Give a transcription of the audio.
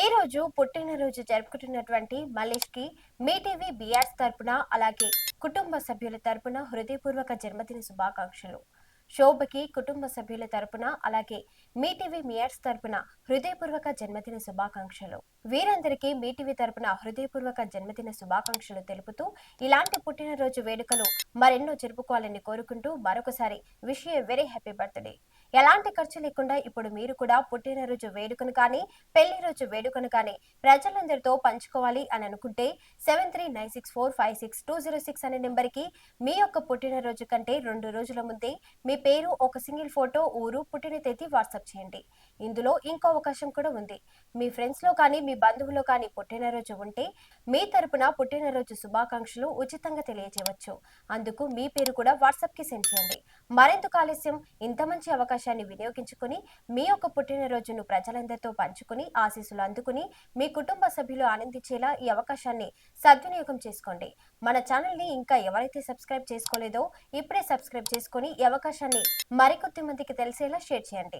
ఈ రోజు పుట్టినరోజు జరుపుకుంటున్నటువంటి మలేష్కి మీ టీవీ బిఆర్స్ తరపున అలాగే కుటుంబ సభ్యుల తరపున హృదయపూర్వక జన్మదిన శుభాకాంక్షలు. శోభకి కుటుంబ సభ్యుల తరపున అలాగే మీ టీవీ మియర్స్ తరపున హృదయపూర్వక జన్మదిన శుభాకాంక్షలు. వీరందరికీ మీ టీవీ తరపున హృదయపూర్వక జన్మదిన శుభాకాంక్షలు తెలుపుతూ ఇలాంటి పుట్టినరోజు వేడుకలు మరెన్నో జరుపుకోవాలని కోరుకుంటూ మరొకసారి విష్ వెరీ హ్యాపీ బర్త్డే. ఎలాంటి ఖర్చు లేకుండా ఇప్పుడు మీరు కూడా పుట్టినరోజు వేడుకను కానీ పెళ్ళి రోజు వేడుకను కానీ ప్రజలందరితో పంచుకోవాలి అని అనుకుంటే seven three nine six four five six two zero six అనే నెంబర్కి మీ యొక్క పుట్టినరోజు కంటే రెండు రోజుల ముందే మీ మీ పేరు ఒక సింగిల్ ఫోటో ఊరు పుట్టిన తేదీ వాట్సాప్ చేయండి. ఇందులో ఇంకో అవకాశం కూడా ఉంది. మీ ఫ్రెండ్స్లో కానీ మీ బంధువులో కానీ పుట్టినరోజు ఉంటే మీ తరపున పుట్టినరోజు శుభాకాంక్షలు ఉచితంగా తెలియజేయవచ్చు. అందుకు మీ పేరు కూడా వాట్సాప్కి సెండ్ చేయండి. మరెందుకు ఆలస్యం? ఇంత మంచి అవకాశాన్ని వినియోగించుకుని మీ యొక్క పుట్టినరోజును ప్రజలందరితో పంచుకుని ఆశీస్సులు అందుకుని మీ కుటుంబ సభ్యులు ఆనందించేలా ఈ అవకాశాన్ని సద్వినియోగం చేసుకోండి. మన ఛానల్ని ఇంకా ఎవరైతే సబ్స్క్రైబ్ చేసుకోలేదో ఇప్పుడే సబ్స్క్రైబ్ చేసుకొని ఈ అవకాశాన్ని మరికొద్ది మందికి తెలిసేలా షేర్ చేయండి.